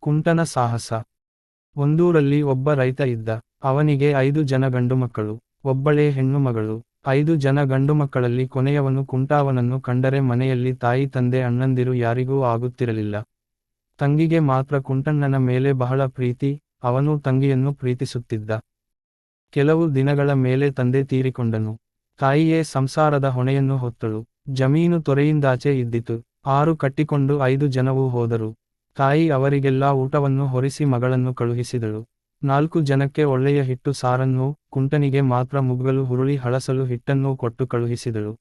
ಕುಂಟನ ಸಾಹಸ. ಒಂದೂರಲ್ಲಿ ಒಬ್ಬ ರೈತ ಇದ್ದ. ಅವನಿಗೆ ಐದು ಜನ ಗಂಡುಮಕ್ಕಳು ಒಬ್ಬಳೇ ಹೆಣ್ಣು ಮಗಳು. ಐದು ಜನ ಗಂಡು ಮಕ್ಕಳಲ್ಲಿ ಕೊನೆಯವನು ಕುಂಟಾವನನ್ನು ಕಂಡರೆ ಮನೆಯಲ್ಲಿ ತಾಯಿ, ತಂದೆ, ಅಣ್ಣಂದಿರು ಯಾರಿಗೂ ಆಗುತ್ತಿರಲಿಲ್ಲ. ತಂಗಿಗೆ ಮಾತ್ರ ಕುಂಟಣ್ಣನ ಮೇಲೆ ಬಹಳ ಪ್ರೀತಿ, ಅವನು ತಂಗಿಯನ್ನು ಪ್ರೀತಿಸುತ್ತಿದ್ದ. ಕೆಲವು ದಿನಗಳ ಮೇಲೆ ತಂದೆ ತೀರಿಕೊಂಡನು. ತಾಯಿಯೇ ಸಂಸಾರದ ಹೊಣೆಯನ್ನು ಹೊತ್ತಳು. ಜಮೀನು ತೊರೆಯಿಂದಾಚೆ ಇದ್ದಿತು. ಆರು ಕಟ್ಟಿಕೊಂಡು ಐದು ಜನವೂ ಹೋದರು. ತಾಯಿ ಅವರಿಗೆಲ್ಲ ಊಟವನ್ನು ಹೊರಿಸಿ ಮಗಳನ್ನು ಕಳುಹಿಸಿದಳು. ನಾಲ್ಕು ಜನಕ್ಕೆ ಒಳ್ಳೆಯ ಹಿಟ್ಟು ಸಾರನ್ನೂ, ಕುಂಟನಿಗೆ ಮಾತ್ರ ಮುಗ್ಗಲು ಹುರುಳಿ ಹಳಸಲು ಹಿಟ್ಟನ್ನೂ ಕೊಟ್ಟು ಕಳುಹಿಸಿದಳು.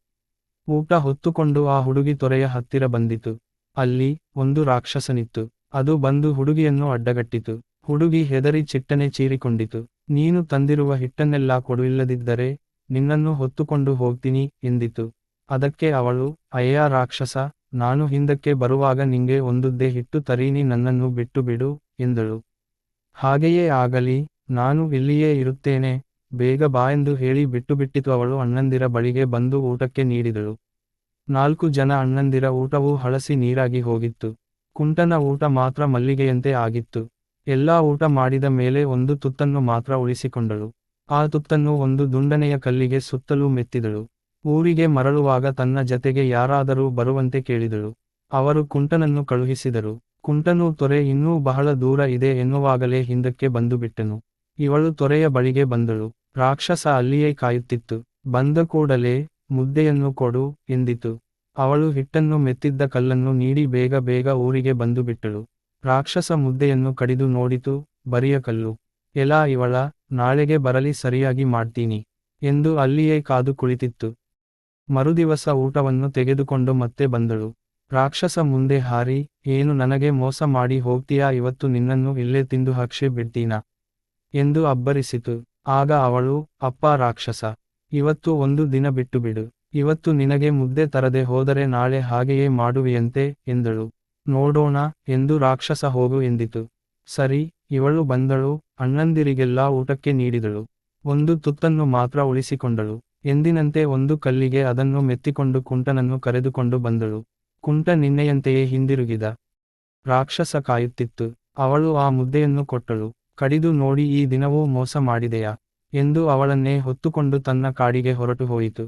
ಊಟ ಹೊತ್ತುಕೊಂಡು ಆ ಹುಡುಗಿ ತೊರೆಯ ಹತ್ತಿರ ಬಂದಿತು. ಅಲ್ಲಿ ಒಂದು ರಾಕ್ಷಸನಿತ್ತು. ಅದು ಬಂದು ಹುಡುಗಿಯನ್ನು ಅಡ್ಡಗಟ್ಟಿತು. ಹುಡುಗಿ ಹೆದರಿ ಚಿಟ್ಟನೆ ಚೀರಿಕೊಂಡಿತು. ನೀನು ತಂದಿರುವ ಹಿಟ್ಟನ್ನೆಲ್ಲ ಕೊಡುವಿಲ್ಲದಿದ್ದರೆ ನಿನ್ನನ್ನು ಹೊತ್ತುಕೊಂಡು ಹೋಗ್ತೀನಿ ಎಂದಿತು. ಅದಕ್ಕೆ ಅವಳು, ಅಯ್ಯ ರಾಕ್ಷಸ ನಾನು ಹಿಂದಕ್ಕೆ ಬರುವಾಗ ನಿಂಗೆ ಒಂದುದ್ದೇ ಹಿಟ್ಟು ತರೀನಿ, ನನ್ನನ್ನು ಬಿಟ್ಟು ಬಿಡು ಎಂದಳು. ಹಾಗೆಯೇ ಆಗಲಿ, ನಾನು ಇಲ್ಲಿಯೇ ಇರುತ್ತೇನೆ, ಬೇಗ ಬಾ ಎಂದು ಹೇಳಿ ಬಿಟ್ಟು ಬಿಟ್ಟಿತು ಅವಳು ಅಣ್ಣಂದಿರ ಬಳಿಗೆ ಬಂದು ಊಟಕ್ಕೆ ನೀಡಿದಳು. ನಾಲ್ಕು ಜನ ಅಣ್ಣಂದಿರ ಊಟವೂ ಹಳಸಿ ನೀರಾಗಿ ಹೋಗಿತ್ತು. ಕುಂಟನ ಊಟ ಮಾತ್ರ ಮಲ್ಲಿಗೆಯಂತೆ ಆಗಿತ್ತು. ಎಲ್ಲಾ ಊಟ ಮಾಡಿದ ಮೇಲೆ ಒಂದು ತುತ್ತನ್ನು ಮಾತ್ರ ಉಳಿಸಿಕೊಂಡಳು. ಆ ತುತ್ತನ್ನು ಒಂದು ದುಂಡನೆಯ ಕಲ್ಲಿಗೆ ಸುತ್ತಲೂ ಮೆತ್ತಿದಳು. ಊರಿಗೆ ಮರಳುವಾಗ ತನ್ನ ಜತೆಗೆ ಯಾರಾದರೂ ಬರುವಂತೆ ಕೇಳಿದಳು. ಅವರು ಕುಂಟನನ್ನು ಕಳುಹಿಸಿದರು. ಕುಂಟನು, ತೊರೆ, ಇನ್ನೂ ಬಹಳ ದೂರ ಇದೆ ಎನ್ನುವಾಗಲೇ ಹಿಂದಕ್ಕೆ ಬಂದುಬಿಟ್ಟನು. ಇವಳು ತೊರೆಯ ಬಳಿಗೆ ಬಂದಳು. ರಾಕ್ಷಸ ಅಲ್ಲಿಯೇ ಕಾಯುತ್ತಿತ್ತು. ಬಂದ ಕೂಡಲೇ, ಮುದ್ದೆಯನ್ನು ಕೊಡು ಎಂದಿತು. ಅವಳು ಹಿಟ್ಟನ್ನು ಮೆತ್ತಿದ್ದ ಕಲ್ಲನ್ನು ನೀಡಿ ಬೇಗ ಬೇಗ ಊರಿಗೆ ಬಂದುಬಿಟ್ಟಳು. ರಾಕ್ಷಸ ಮುದ್ದೆಯನ್ನು ಕಡಿದು ನೋಡಿತು. ಬರಿಯ ಕಲ್ಲು. ಎಲಾ, ಇವಳ, ನಾಳೆಗೆ ಬರಲಿ, ಸರಿಯಾಗಿ ಮಾಡ್ತೀನಿ ಎಂದು ಅಲ್ಲಿಯೇ ಕಾದು ಕುಳಿತಿತ್ತು. ಮರುದಿವಸ ಊಟವನ್ನು ತೆಗೆದುಕೊಂಡು ಮತ್ತೆ ಬಂದಳು. ರಾಕ್ಷಸ ಮುಂದೆ ಹಾರಿ, ಏನು ನನಗೆ ಮೋಸ ಮಾಡಿ ಹೋಗ್ತೀಯಾ ಇವತ್ತು ನಿನ್ನನ್ನು ಇಲ್ಲೇ ತಿಂದು ಹಕ್ಷಿ ಬಿಡ್ತೀನಾ? ಎಂದು ಅಬ್ಬರಿಸಿತು. ಆಗ ಅವಳು, ಅಪ್ಪ ರಾಕ್ಷಸ, ಇವತ್ತು ಒಂದು ದಿನ ಬಿಟ್ಟು ಬಿಡು ಇವತ್ತು ನಿನಗೆ ಮುದ್ದೆ ತರದೆ ಹೋದರೆ ನಾಳೆ ಹಾಗೆಯೇ ಮಾಡುವೆಯಂತೆ ಎಂದಳು. ನೋಡೋಣ ಎಂದು ರಾಕ್ಷಸ ಹೋಗು ಎಂದಿತು. ಸರಿ, ಇವಳು ಬಂದಳು, ಅಣ್ಣಂದಿರಿಗೆಲ್ಲ ಊಟಕ್ಕೆ ನೀಡಿದಳು. ಒಂದು ತುತ್ತನ್ನು ಮಾತ್ರ ಉಳಿಸಿಕೊಂಡಳು. ಎಂದಿನಂತೆ ಒಂದು ಕಲ್ಲಿಗೆ ಅದನ್ನು ಮೆತ್ತಿಕೊಂಡು ಕುಂಟನನ್ನು ಕರೆದುಕೊಂಡು ಬಂದಳು. ಕುಂಟ ನಿನ್ನೆಯಂತೆಯೇ ಹಿಂದಿರುಗಿದ. ರಾಕ್ಷಸ ಕಾಯುತ್ತಿತ್ತು. ಅವಳು ಆ ಮುದ್ದೆಯನ್ನು ಕೊಟ್ಟಳು. ಕಡಿದು ನೋಡಿ ಈ ದಿನವೂ ಮೋಸ ಮಾಡಿದೆಯಾ? ಎಂದು ಅವಳನ್ನೇ ಹೊತ್ತುಕೊಂಡು ತನ್ನ ಕಾಡಿಗೆ ಹೊರಟು ಹೋಯಿತು